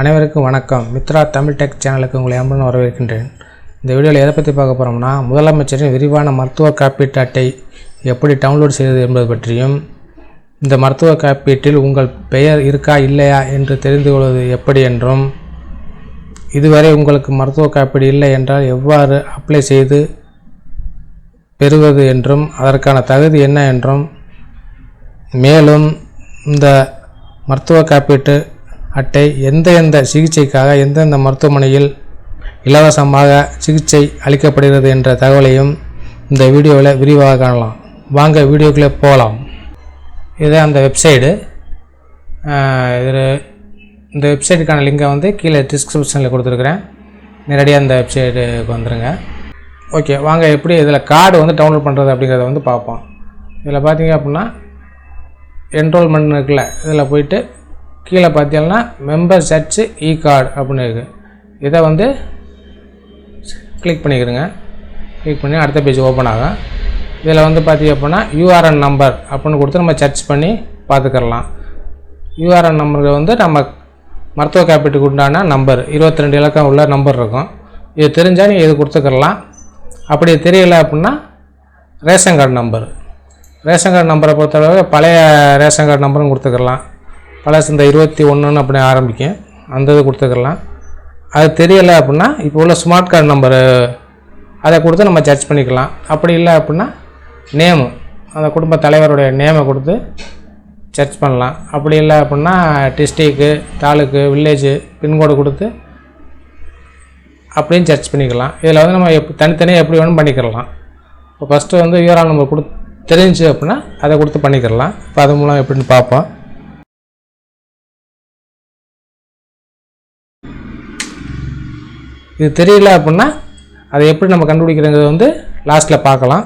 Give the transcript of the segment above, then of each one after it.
அனைவருக்கும் வணக்கம். மித்ரா தமிழ் டெக் சேனலுக்கு உங்களை அன்புடன் வரவேற்கின்றேன். இந்த வீடியோவில் எதை பற்றி பார்க்க போகிறோம்னா முதலமைச்சரின் விரிவான மருத்துவ காப்பீட்டு அட்டை எப்படி டவுன்லோட் செய்வது என்பது பற்றியும் இந்த மருத்துவ காப்பீட்டில் உங்கள் பெயர் இருக்கா இல்லையா என்று தெரிந்து கொள்வது எப்படி என்றும் இதுவரை உங்களுக்கு மருத்துவ காப்பீடு இல்லை என்றால் எவ்வாறு அப்ளை செய்து பெறுவது என்றும் அதற்கான தகுதி என்ன என்றும் மேலும் இந்த மருத்துவ காப்பீட்டு அட்டை எந்த எந்த சிகிச்சைக்காக எந்தெந்த மருத்துவமனையில் இலவசமாக சிகிச்சை அளிக்கப்படுகிறது என்ற தகவலையும் இந்த வீடியோவில் விரிவாக காணலாம். வாங்க வீடியோக்குள்ளே போகலாம். இது அந்த வெப்சைடு. இது இந்த வெப்சைட்டுக்கான லிங்கை வந்து கீழே டிஸ்கிரிப்ஷனில் கொடுத்துருக்குறேன். நேரடியாக அந்த வெப்சைட்டுக்கு வந்துடுங்க ஓகே வாங்க எப்படி இதில் கார்டு வந்து டவுன்லோட் பண்ணுறது அப்படிங்கிறத வந்து பார்ப்போம். இதில் பார்த்தீங்க அப்படின்னா என்ரோல்மெண்ட் இருக்குல்ல இதில் போயிட்டு கீழே பார்த்தீங்கன்னா மெம்பர் சர்ச்சு இ கார்டு அப்படின்னு இருக்குது இதை வந்து கிளிக் பண்ணிக்கிறேங்க கிளிக் பண்ணி அடுத்த பேஜ் ஓப்பன் ஆகும் இதில் வந்து பார்த்தீங்க அப்படின்னா யூஆர்என் நம்பர் அப்படின்னு கொடுத்து நம்ம சர்ச் பண்ணி பார்த்துக்கலாம் யூஆர்என் நம்பருக்கு வந்து நம்ம மருத்துவ காப்பீட்டுக்கு உண்டான நம்பர் இருபத்தி ரெண்டு இலக்கம் உள்ள நம்பர் இருக்கும். இது தெரிஞ்சால் நீங்கள் இது கொடுத்துக்கலாம் அப்படி தெரியலை அப்படின்னா ration card number ration card நம்பரை பொறுத்தளவு பழைய ரேஷன் கார்டு நம்பரும் கொடுத்துக்கலாம் பழசு இந்த இருபத்தி ஒன்றுன்னு அப்படி ஆரம்பிக்கும். அந்த இது கொடுத்துக்கலாம். அது தெரியலை அப்படின்னா இப்போ உள்ள ஸ்மார்ட் கார்டு நம்பரு அதை கொடுத்து நம்ம சர்ச் பண்ணிக்கலாம். அப்படி இல்லை அப்படின்னா நேமு அந்த குடும்ப தலைவருடைய நேமை கொடுத்து சர்ச் பண்ணலாம். அப்படி இல்லை அப்படின்னா டிஸ்ட்ரிக்கு தாலுக்கு வில்லேஜு பின்கோடு கொடுத்து அப்படியும் சர்ச் பண்ணிக்கலாம். இதில் வந்து நம்ம எப் தனித்தனியாக எப்படி வேணும் பண்ணிக்கலாம் இப்போ ஃபஸ்ட்டு வந்து யூஆர்ஆர் நம்பர் கொடு தெரிஞ்சு அப்படின்னா அதை கொடுத்து பண்ணிக்கிறலாம். இப்போ அது மூலம் எப்படின்னு பார்ப்போம். இது தெரியல அப்படின்னா அதை எப்படி நம்ம கண்டுபிடிக்கிறதுங்கிறது வந்து லாஸ்ட்டில் பார்க்கலாம்.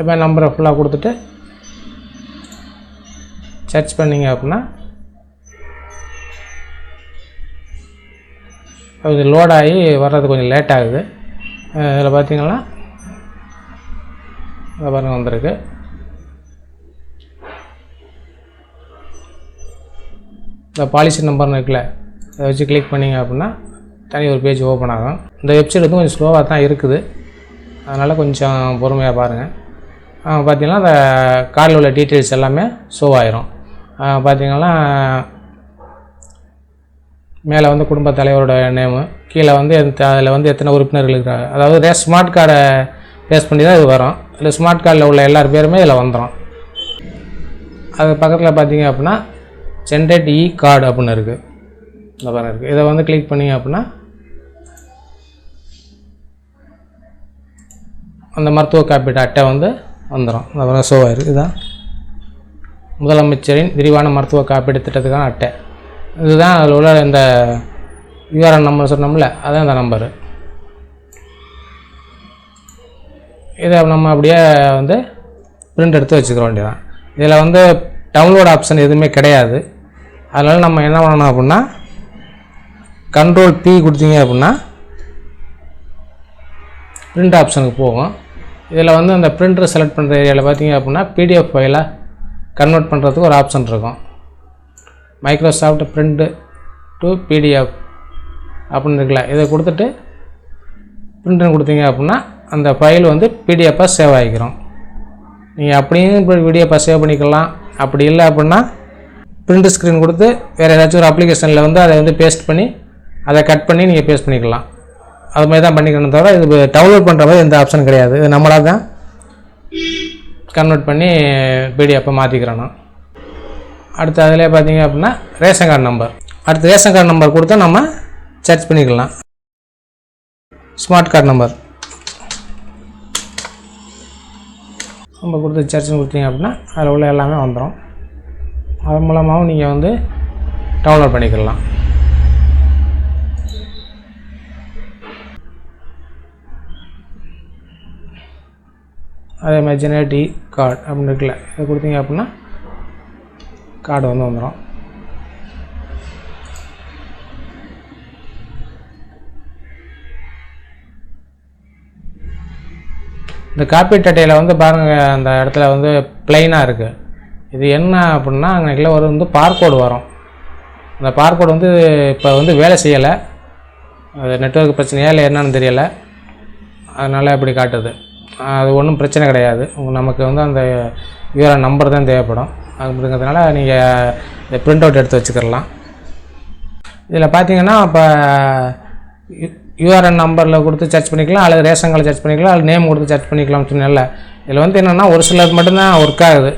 இப்போ நம்பரை ஃபுல்லாக கொடுத்துட்டு சர்ச் பண்ணிங்க அப்படின்னா அது லோட் ஆகி வர்றது கொஞ்சம் லேட் ஆகுது. இதில் பார்த்தீங்கன்னா இதை வந்திருக்கு. இந்த பாலிசி நம்பர்னு இருக்குல்ல அதை வச்சு கிளிக் பண்ணிங்க அப்படின்னா தனி ஒரு பேஜ் ஓப்பன் ஆகும். இந்த வெப்சைட் வந்து கொஞ்சம் ஸ்லோவாக தான் இருக்குது. அதனால் கொஞ்சம் பொறுமையாக பாருங்கள் பார்த்தீங்கன்னா அந்த கார்டில் உள்ள டீட்டெயில்ஸ் எல்லாமே ஷோ ஆயிரும். பார்த்தீங்கன்னா மேலே வந்து குடும்ப தலைவரோட நேமு கீழே வந்து அதில் வந்து எத்தனை உறுப்பினர்கள் இருக்கிறாங்க. அதாவது ரே ஸ்மார்ட் கார்டை பேஸ் பண்ணி தான் இது வரும். இல்லை ஸ்மார்ட் கார்டில் உள்ள எல்லார் பேருமே இதில் வந்துடும் அது பக்கத்தில் பார்த்தீங்க அப்படின்னா ஜென்ரேட் இ கார்டு அப்படின்னு இருக்குது இந்த பாருங்க இருக்குது இதை வந்து கிளிக் பண்ணிங்க அப்படின்னா அந்த மருத்துவ காப்பீட்டு அட்டை வந்து வந்துடும் இந்த பாருங்க ஷோ ஆயிருக்கு. இதுதான் முதலமைச்சரின் விரிவான மருத்துவ காப்பீடு திட்டத்துக்கான அட்டை இதுதான் அதில் உள்ள இந்த யூஆர்என் நம்பர் சொன்னோம்ல அதான் இந்த நம்பரு இதை நம்ம அப்படியே வந்து பிரிண்ட் எடுத்து வச்சுக்கிற வேண்டியதான் இதில் வந்து டவுன்லோட் ஆப்ஷன் எதுவுமே கிடையாது. அதனால் நம்ம என்ன பண்ணணும் அப்படின்னா கண்ட்ரோல் பி கொடுத்தீங்க அப்படின்னா பிரிண்ட் ஆப்ஷனுக்கு போகும். இதில் வந்து அந்த பிரிண்டர் செலக்ட் பண்ணுற ஏரியாவில் பார்த்தீங்க அப்படின்னா பிடிஎஃப் ஃபைலாக கன்வெர்ட் பண்ணுறதுக்கு ஒரு ஆப்ஷன் இருக்கும். மைக்ரோசாஃப்ட் பிரிண்ட்டு டு பிடிஎஃப் அப்படின்னு இருக்குல்ல இதை கொடுத்துட்டு பிரிண்ட்னு கொடுத்தீங்க அப்படின்னா அந்த ஃபைல் வந்து பிடிஎஃபாக சேவ் ஆகிக்கிறோம். நீங்கள் அப்படியும் இப்போ பிடிஎஃபாக சேவ் பண்ணிக்கலாம். அப்படி இல்லை அப்படின்னா பிரிண்ட் ஸ்க்ரீன் கொடுத்து வேறு ஏதாச்சும் ஒரு அப்ளிகேஷனில் வந்து அதை வந்து பேஸ்ட் பண்ணி அதை கட் பண்ணி நீங்கள் பேஸ்ட் பண்ணிக்கலாம். அது மாதிரி தான் பண்ணிக்கணும் தவிர இது டவுன்லோட் பண்ணுற மாதிரி எந்த ஆப்ஷன் கிடையாது. இது நம்மளாக தான் கன்வெர்ட் பண்ணி பிடிஎஃப்பை மாற்றிக்கிறோம் அடுத்து அதிலே பார்த்தீங்க அப்படின்னா ரேஷன் கார்டு நம்பர் அடுத்து ரேஷன் கார்டு நம்பர் கொடுத்தா நம்ம சர்ச் பண்ணிக்கலாம். ஸ்மார்ட் கார்டு நம்பர் நம்ம கொடுத்து சர்ச் கொடுத்தீங்க அப்படின்னா அதில் உள்ள எல்லாமே வந்துடும் அது மூலமாகவும் நீங்கள் வந்து டவுன்லோட் பண்ணிக்கலாம். அதே மாதிரி ஜெனரேட்டி கார்டு அப்படின்னு இருக்குல்ல இதை கொடுத்தீங்க அப்படின்னா கார்டு வந்து வந்துடும் இந்த காப்பீட்டு அட்டையில் வந்து பாருங்கள் அந்த இடத்துல வந்து ப்ளைனாக இருக்குது இது என்ன அப்படின்னா அங்கே ஒரு வந்து பார்கோடு வரும். அந்த பார்கோடு வந்து இப்போ வந்து வேலை செய்யலை. அது நெட்வொர்க் பிரச்சனையா இல்லை என்னன்னு தெரியலை. அதனால் இப்படி காட்டுது. அது ஒன்றும் பிரச்சனை கிடையாது. நமக்கு வந்து அந்த யூஆர்என் நம்பர் தான் தேவைப்படும். அப்படிங்கிறதுனால நீங்கள் இந்த ப்ரிண்ட் அவுட் எடுத்து வச்சுக்கிடலாம். இதில் பார்த்தீங்கன்னா இப்போ யூஆர்என் நம்பரில் கொடுத்து சர்ச் பண்ணிக்கலாம் அல்லது ரேஷன் கார்டில் சர்ச் பண்ணிக்கலாம் அல்லது நேம் கொடுத்து சர்ச் பண்ணிக்கலாம்னு இல்லை இதில் வந்து என்னென்னா ஒரு சிலர் மட்டும்தான் ஒர்க் ஆகுது.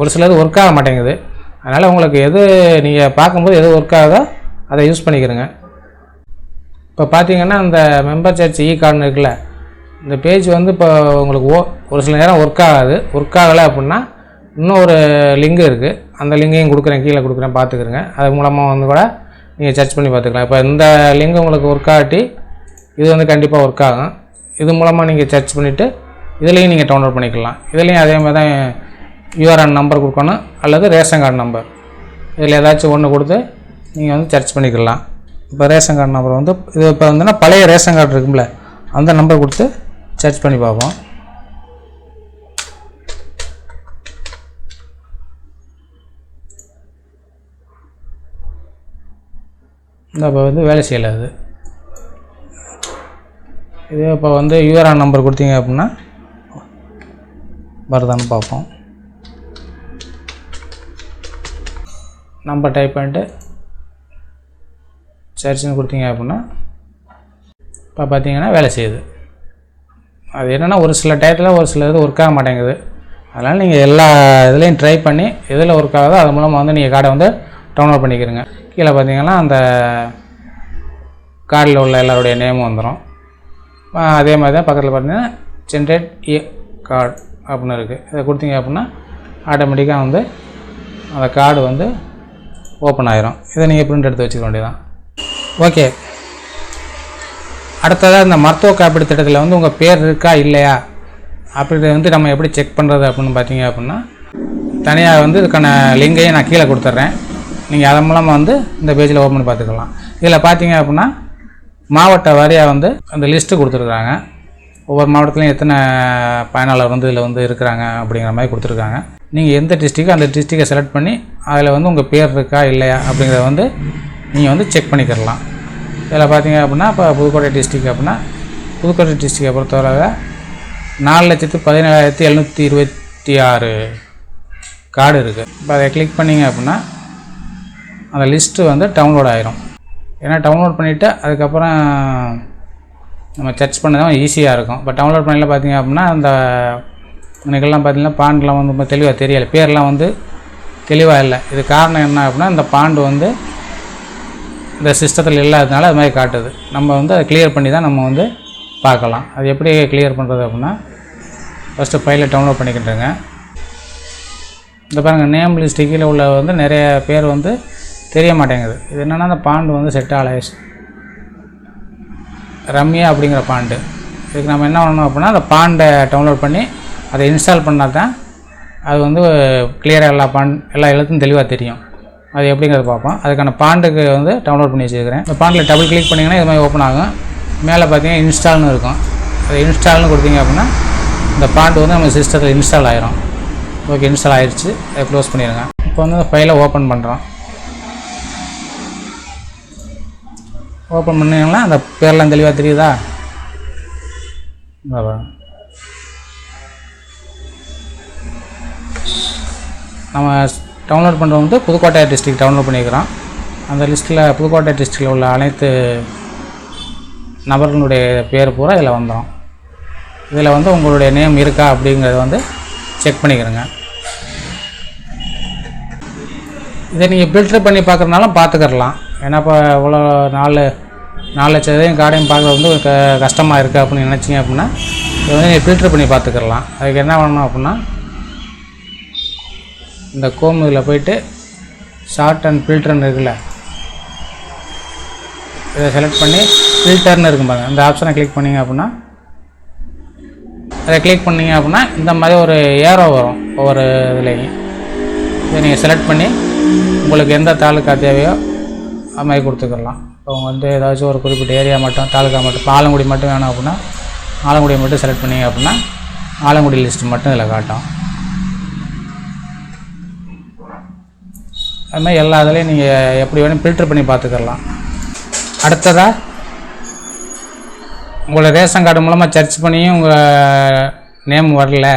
ஒரு சிலது ஒர்க் ஆக மாட்டேங்குது. அதனால் உங்களுக்கு எது நீங்கள் பார்க்கும்போது எது ஒர்க் ஆகுதோ அதை யூஸ் பண்ணிக்கிறங்க. இப்போ பார்த்தீங்கன்னா அந்த மெம்பர் சர்ச் இ கார்டு இருக்குல்ல இந்த பேஜ் வந்து இப்போ உங்களுக்கு ஓ ஒரு சில நேரம் ஒர்க் ஆகாது. ஒர்க் ஆகலை அப்படின்னா இன்னும் ஒரு லிங்க் இருக்குது அந்த லிங்கையும் கொடுக்குறேன் கீழே கொடுக்குறேன் பார்த்துக்கிறங்க. அது மூலமாக வந்து கூட நீங்கள் சர்ச் பண்ணி பார்த்துக்கலாம். இப்போ இந்த லிங்க் உங்களுக்கு ஒர்க் ஆகட்டி இது வந்து கண்டிப்பாக ஒர்க் ஆகும். இது மூலமாக நீங்கள் சர்ச் பண்ணிவிட்டு இதுலேயும் நீங்கள் டவுன்லோட் பண்ணிக்கலாம். இதுலேயும் அதே மாதிரி தான் யூஆர்என் நம்பர் கொடுக்கணும் அல்லது ரேஷன் கார்டு நம்பர் இதில் ஏதாச்சும் ஒன்று கொடுத்து நீங்கள் வந்து சர்ச் பண்ணிக்கலாம். இப்போ ரேஷன் கார்டு நம்பர் வந்து இது இப்போ வந்துன்னா பழைய ரேஷன் கார்டு இருக்கும்ல அந்த நம்பர் கொடுத்து சர்ச் பண்ணி பார்ப்போம். இந்த இப்போ வந்து வேலை செய்யலை அது. இதே இப்போ வந்து யூஆர்ஆன் நம்பர் கொடுத்தீங்க அப்படின்னா வருதான்னு பார்ப்போம். நம்பர் டைப் பண்ணிட்டு சர்ச்சுன்னு கொடுத்தீங்க அப்படின்னா இப்போ பார்த்தீங்கன்னா வேலை செய்யுது. அது என்னென்னா ஒரு சில டயத்தில் ஒரு சில இது ஒர்க் ஆக மாட்டேங்குது. அதனால் நீங்கள் எல்லா இதுலேயும் ட்ரை பண்ணி எதில் ஒர்க் ஆகுதோ அது மூலமாக வந்து நீங்கள் கார்டை வந்து டவுன்லோட் பண்ணிக்கிறங்க. கீழே பார்த்தீங்கன்னா அந்த கார்டில் உள்ள எல்லாருடைய நேமும் வந்துடும் அதே மாதிரி தான் பக்கத்தில் பார்த்தீங்கன்னா ஜென்ரேட் ஏ கார்டு அப்படின்னு இருக்குது இதை கொடுத்தீங்க அப்படின்னா ஆட்டோமேட்டிக்காக வந்து அந்த கார்டு வந்து ஓப்பன் ஆயிரும். இதை நீங்கள் பிரிண்ட் எடுத்து வச்சுக்க வேண்டியதான் ஓகே அடுத்ததாக இந்த மருத்துவ காப்பீடு திட்டத்தில் வந்து உங்கள் பேர் இருக்கா இல்லையா? அப்படின்றத வந்து நம்ம எப்படி செக் பண்ணுறது அப்படின்னு பார்த்தீங்க அப்படின்னா தனியாக வந்து இதுக்கான லிங்கையும் நான் கீழே கொடுத்துட்றேன். நீங்கள் அதன் மூலமாக வந்து இந்த பேஜில் ஓப்பன் பண்ணி பார்த்துக்கலாம். இதில் பார்த்தீங்க அப்படின்னா மாவட்ட வாரியாக வந்து அந்த லிஸ்ட்டு கொடுத்துருக்காங்க. ஒவ்வொரு மாவட்டத்துலையும் எத்தனை பயனாளர் வந்து இதில் வந்து இருக்கிறாங்க அப்படிங்கிற மாதிரி கொடுத்துருக்காங்க. நீங்கள் எந்த டிஸ்ட்ரிக்கோ அந்த டிஸ்ட்ரிக்கை செலக்ட் பண்ணி அதில் வந்து உங்கள் பேர் இருக்கா இல்லையா அப்படிங்கிறத வந்து நீங்கள் வந்து செக் பண்ணிக்கிறலாம். இதில் பார்த்தீங்க அப்படின்னா இப்போ புதுக்கோட்டை டிஸ்ட்ரிக் அப்படின்னா புதுக்கோட்டை டிஸ்ட்ரிக்கை பொறுத்தவரை நாலு லட்சத்து பதினேழாயிரத்தி எழுநூற்றி இருபத்தி ஆறு கார்டு இருக்குது இப்போ அதை கிளிக் பண்ணிங்க அப்படின்னா அந்த லிஸ்ட்டு வந்து டவுன்லோட் ஆயிரும். ஏன்னா டவுன்லோட் பண்ணிவிட்டு அதுக்கப்புறம் நம்ம சர்ச் பண்ணதான் ஈஸியாக இருக்கும். இப்போ டவுன்லோட் பண்ணல பார்த்தீங்க அப்படின்னா அந்த எனக்கெல்லாம் பார்த்தீங்கன்னா பாண்டெலாம் வந்து ரொம்ப தெளிவாக தெரியலை. பேர்லாம் வந்து தெளிவாக இல்லை. இது காரணம் என்ன அப்படின்னா இந்த பாண்டு வந்து இந்த சிஸ்டத்தில் இல்லாததுனால அது மாதிரி காட்டுது. நம்ம வந்து அதை கிளியர் பண்ணி தான் நம்ம வந்து பார்க்கலாம். அது எப்படி கிளியர் பண்ணுறது அப்படின்னா ஃபஸ்ட்டு ஃபைலை டவுன்லோட் பண்ணிக்கிட்டுருங்க. இந்த பாருங்கள் நேம் லிஸ்ட்டு கீழே உள்ள வந்து நிறைய பேர் வந்து தெரிய மாட்டேங்குது. இது என்னென்னா அந்த பாண்டு வந்து செட் ஆகலை. ரம்யா அப்படிங்கிற பாண்டு. இதுக்கு நம்ம என்ன பண்ணணும் அப்படின்னா அந்த பாண்டை டவுன்லோட் பண்ணி அதை இன்ஸ்டால் பண்ணால் தான் அது வந்து கிளியராக எல்லா பாண்ட் எல்லா எழுத்தும் தெளிவாக தெரியும். அது எப்படிங்கிறத பார்ப்போம். அதுக்கான பாண்டுக்கு வந்து டவுன்லோட் பண்ணி வச்சுருக்கிறேன். இந்த பாண்டில் டபுள் கிளிக் பண்ணிங்கன்னா இது மாதிரி ஓப்பன் ஆகும். மேலே பார்த்தீங்கன்னா இன்ஸ்டால்னு இருக்கும். அது இன்ஸ்டால்னு கொடுத்தீங்க அப்படின்னா இந்த பாண்டு வந்து நம்ம சிஸ்டத்தில் இன்ஸ்டால் ஆயிரும். ஓகே இன்ஸ்டால் ஆயிடுச்சு அதை க்ளோஸ் பண்ணிடுங்க. இப்போ வந்து அந்த ஃபைலை ஓப்பன் பண்ணுறோம் ஓப்பன் பண்ணிங்கன்னா அந்த பேர்லாம் தெளிவாக தெரியுதா? நம்ம டவுன்லோட் பண்ணுறது வந்து புதுக்கோட்டை டிஸ்ட்ரிக்ட் டவுன்லோட் பண்ணியிருக்கிறோம் அந்த லிஸ்ட்டில் புதுக்கோட்டை டிஸ்ட்ரிக்டில் உள்ள அனைத்து நபர்களுடைய பேர் பூரா இதில் வந்துடும் இதில் வந்து உங்களுடைய நேம் இருக்கா அப்படிங்கிறத வந்து செக் பண்ணிக்கிறேங்க. இதை நீங்கள் ஃபில்டர் பண்ணி பார்க்குறதுனாலும் பார்த்துக்கிறலாம் ஏன்னா இப்போ இவ்வளோ நாலு நாலு லட்சத்தையும் காடையும் கார்டையும் பார்க்குறது வந்து க கஷ்டமாக இருக்குது அப்படின்னு நினச்சிங்க அப்படின்னா இதை வந்து நீங்கள் ஃபில்டர் பண்ணி பார்த்துக்கிறலாம் அதுக்கு என்ன பண்ணணும் அப்படின்னா இந்த கோம் இதில் போயிட்டு ஷார்ட் அண்ட் ஃபில்டர்னு இருக்குல்ல. இதை செலக்ட் பண்ணி ஃபில்டர்னு இருக்கும் பாருங்க. இந்த ஆப்ஷனை கிளிக் பண்ணீங்க அப்படின்னா அதை கிளிக் பண்ணீங்க அப்படின்னா இந்த மாதிரி ஒரு ஏரோ வரும் ஒவ்வொரு இதுலேயும். இதை நீங்கள் செலக்ட் பண்ணி உங்களுக்கு எந்த தாலுக்கா தேவையோ அது மாதிரி கொடுத்துக்கலாம். இப்போ வந்து ஏதாச்சும் ஒரு குறிப்பிட்ட ஏரியா மட்டும் தாலுக்கா மட்டும் இப்போ ஆலங்குடி மட்டும் வேணும் அப்படின்னா ஆலங்குடியை மட்டும் செலக்ட் பண்ணீங்க அப்படின்னா ஆலங்குடி லிஸ்ட் மட்டும் இதில் காட்டும். அது மாதிரி எல்லா இதுலேயும் நீங்கள் எப்படி வேணும் ஃபில்ட்ரு பண்ணி பார்த்துக்கலாம். அடுத்ததாக உங்களோட ரேஷன் கார்டு மூலமாக சர்ச் பண்ணியும் உங்கள் நேம் வரல.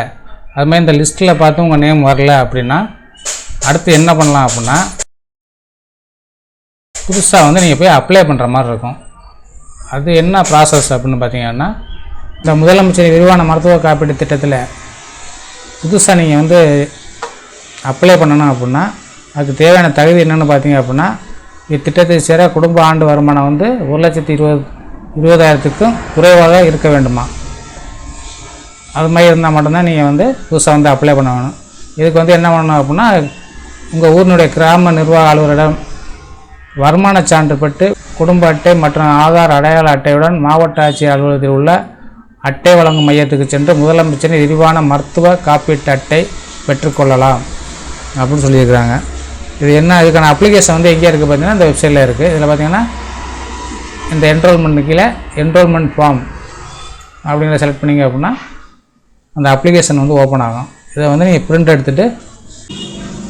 அது மாதிரி இந்த லிஸ்ட்டில் பார்த்து உங்கள் நேம் வரல அப்படின்னா அடுத்து என்ன பண்ணலாம் அப்படின்னா புதுசாக வந்து நீங்கள் போய் அப்ளை பண்ணுற மாதிரி இருக்கும். அது என்ன ப்ராசஸ் அப்படின்னு பார்த்தீங்கன்னா இந்த முதலமைச்சர் விரிவான மருத்துவ காப்பீடு திட்டத்தில் புதுசாக நீங்கள் வந்து அப்ளை பண்ணணும் அப்படின்னா அதுக்கு தேவையான தகுதி என்னென்னு பார்த்தீங்க அப்படின்னா இத்திட்டத்தை சேர குடும்ப ஆண்டு வருமானம் வந்து ஒரு லட்சத்தி இருபது இருபதாயிரத்துக்கும் குறைவாக இருக்க வேண்டுமா? அது மாதிரி இருந்தால் மட்டும்தான் நீங்கள் வந்து புதுசாக வந்து அப்ளை பண்ண வேணும் இதுக்கு வந்து என்ன பண்ணணும் அப்படின்னா உங்கள் ஊரினுடைய கிராம நிர்வாக அலுவலரிடம் வருமான சான்று பெற்று குடும்ப அட்டை மற்றும் ஆதார் அடையாள அட்டையுடன் மாவட்ட ஆட்சியர் அலுவலகத்தில் உள்ள அட்டை வழங்கும் மையத்துக்கு சென்று முதலமைச்சரின் விரிவான மருத்துவ காப்பீட்டு அட்டை பெற்றுக்கொள்ளலாம் அப்படின்னு சொல்லியிருக்கிறாங்க. இது என்ன இதுக்கான அப்ளிகேஷன் வந்து எங்கே இருக்குது பார்த்தீங்கன்னா இந்த வெப்சைட்டில் இருக்குது இதில் பார்த்தீங்கன்னா இந்த என்ரோல்மெண்ட் கீழே என்ரோல்மெண்ட் ஃபார்ம் அப்படிங்கிறத செலக்ட் பண்ணீங்க அப்படின்னா அந்த அப்ளிகேஷன் வந்து ஓப்பன் ஆகும். இதை வந்து நீங்கள் பிரிண்ட் எடுத்துகிட்டு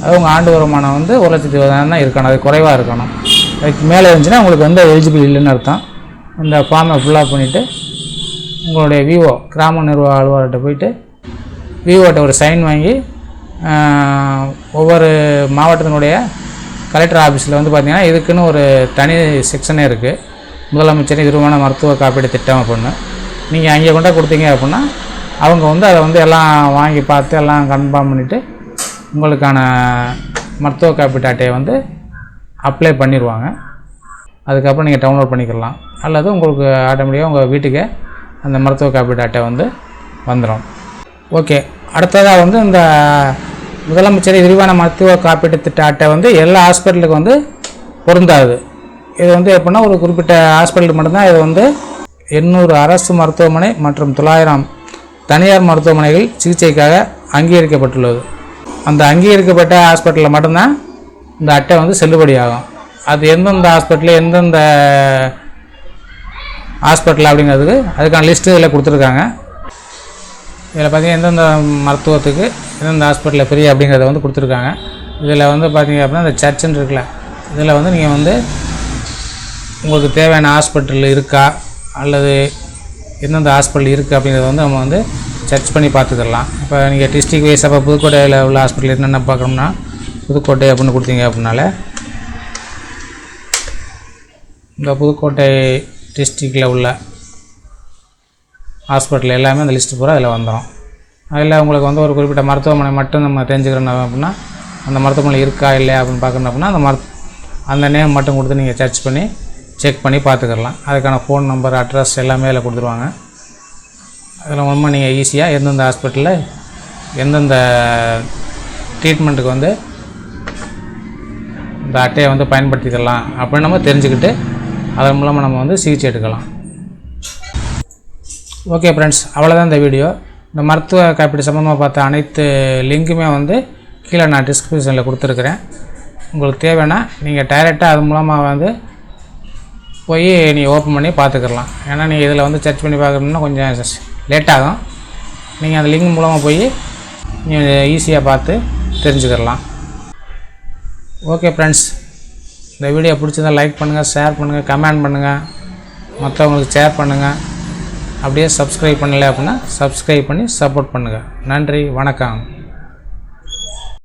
அது உங்கள் ஆண்டு வருமானம் வந்து ஒரு லட்சத்தி இருபதாயிரம் தான் இருக்கணும். அது குறைவாக இருக்கணும். அதுக்கு மேலே இருந்துச்சுன்னா உங்களுக்கு வந்து எலிஜிபிள் இல்லைன்னு அர்த்தம். இந்த ஃபார்மை ஃபுல்லாக பண்ணிவிட்டு உங்களுடைய விவோ கிராம நிர்வாக அலுவலர்கிட்ட போயிட்டு விவோட்ட ஒரு சைன் வாங்கி ஒவ்வொரு மாவட்டத்தினுடைய கலெக்டர் ஆஃபீஸில் வந்து பார்த்திங்கன்னா இதுக்குன்னு ஒரு தனி செக்ஷனே இருக்குது முதலமைச்சரின் விரிவான மருத்துவ காப்பீடு திட்டம் அப்படின்னு. நீங்கள் அங்கே கொண்டா கொடுத்தீங்க அப்படின்னா அவங்க வந்து அதை வந்து எல்லாம் வாங்கி பார்த்து எல்லாம் கன்ஃபார்ம் பண்ணிவிட்டு உங்களுக்கான மருத்துவ காப்பீட்டு அட்டையை வந்து அப்ளை பண்ணிடுவாங்க அதுக்கப்புறம் நீங்கள் டவுன்லோட் பண்ணிக்கலாம். அல்லது உங்களுக்கு ஆட்டோமேட்டிக்காக உங்கள் வீட்டுக்கு அந்த மருத்துவ காப்பீட்டு அட்டை வந்து வந்துடும் ஓகே. அடுத்ததாக வந்து இந்த முதலமைச்சர் விரிவான மருத்துவ காப்பீட்டு திட்ட அட்டை வந்து எல்லா ஹாஸ்பிட்டலுக்கு வந்து பொருந்தாது. இது வந்து எப்படின்னா ஒரு குறிப்பிட்ட ஹாஸ்பிட்டலுக்கு மட்டும்தான். இது வந்து எண்ணூறு அரசு மருத்துவமனை மற்றும் தொள்ளாயிரம் தனியார் மருத்துவமனைகள் சிகிச்சைக்காக அங்கீகரிக்கப்பட்டுள்ளது. அந்த அங்கீகரிக்கப்பட்ட ஹாஸ்பிட்டலில் மட்டும்தான் இந்த அட்டை வந்து செல்லுபடியாகும். அது எந்தெந்த ஹாஸ்பிட்டல் எந்தெந்த ஹாஸ்பிட்டல் அப்படிங்கிறதுக்கு அதுக்கான லிஸ்ட்டு இதில் கொடுத்துருக்காங்க. இதில் பார்த்தீங்கன்னா எந்தெந்த மருத்துவத்துக்கு எந்தெந்த ஹாஸ்பிட்டலில் ஃப்ரீ அப்படிங்கிறத வந்து கொடுத்துருக்காங்க. இதில் வந்து பார்த்தீங்க அப்படின்னா இந்த சர்ச்சுன்னு இருக்குல்ல இதில் வந்து நீங்கள் வந்து உங்களுக்கு தேவையான ஹாஸ்பிட்டல் இருக்கா அல்லது எந்தெந்த ஹாஸ்பிட்டல் இருக்குது அப்படிங்கிறத வந்து நம்ம வந்து சர்ச் பண்ணி பார்த்துக்கலாம். இப்போ நீங்கள் டிஸ்ட்ரிக் வைஸ் அப்போ புதுக்கோட்டையில் உள்ள ஹாஸ்பிட்டல் என்னென்ன பார்க்கணும்னா புதுக்கோட்டை அப்படின்னு கொடுத்தீங்க அப்படின்னால இந்த புதுக்கோட்டை டிஸ்ட்ரிக்டில் உள்ள ஹாஸ்பிட்டல் எல்லாமே அந்த லிஸ்ட்டு பூரா அதில் வந்துடும் அதில் உங்களுக்கு வந்து ஒரு குறிப்பிட்ட மருத்துவமனை மட்டும் நம்ம தெரிஞ்சுக்கிறோம் அப்படின்னா அந்த மருத்துவமனை இருக்கா இல்லையா அப்படின்னு பார்க்கணும் அப்படின்னா அந்த மருத் அந்த நேம் மட்டும் கொடுத்து நீங்கள் சர்ச் பண்ணி செக் பண்ணி பார்த்துக்கலாம். அதுக்கான ஃபோன் நம்பர் அட்ரஸ் எல்லாமே அதில் கொடுத்துருவாங்க. அதில் மூலமாக நீங்கள் ஈஸியாக எந்தெந்த ஹாஸ்பிட்டலில் எந்தெந்த ட்ரீட்மெண்ட்டுக்கு வந்து இந்த அட்டையை வந்து பயன்படுத்திக்கலாம் அப்படின்னு நம்ம தெரிஞ்சுக்கிட்டு அதன் மூலமாக நம்ம வந்து சிகிச்சை எடுக்கலாம். ஓகே ஃப்ரெண்ட்ஸ் அவ்வளோதான் இந்த வீடியோ இந்த மருத்துவ காப்பீடு சம்மந்தமாக பார்த்த அனைத்து லிங்க்குமே வந்து கீழே நான் டிஸ்கிரிப்ஷனில் கொடுத்துருக்குறேன். உங்களுக்கு தேவைன்னா நீங்கள் டைரெக்டாக அது மூலமாக வந்து போய் நீங்கள் ஓப்பன் பண்ணி பார்த்துக்கலாம். ஏன்னா நீங்கள் இதில் வந்து சர்ச் பண்ணி பார்க்கணும்னா கொஞ்சம் லேட்டாகும் நீங்கள் அந்த லிங்க் மூலமாக போய் நீங்கள் ஈஸியாக பார்த்து தெரிஞ்சுக்கிடலாம் ஓகே ஃப்ரெண்ட்ஸ் இந்த வீடியோ பிடிச்சதா லைக் பண்ணுங்கள் ஷேர் பண்ணுங்கள் கமெண்ட் பண்ணுங்கள் மற்றவங்களுக்கு ஷேர் பண்ணுங்கள் அப்படியே சப்ஸ்கிரைப் பண்ணலை அப்படின்னா சப்ஸ்கிரைப் பண்ணி சப்போர்ட் பண்ணுங்கள் நன்றி வணக்கம்.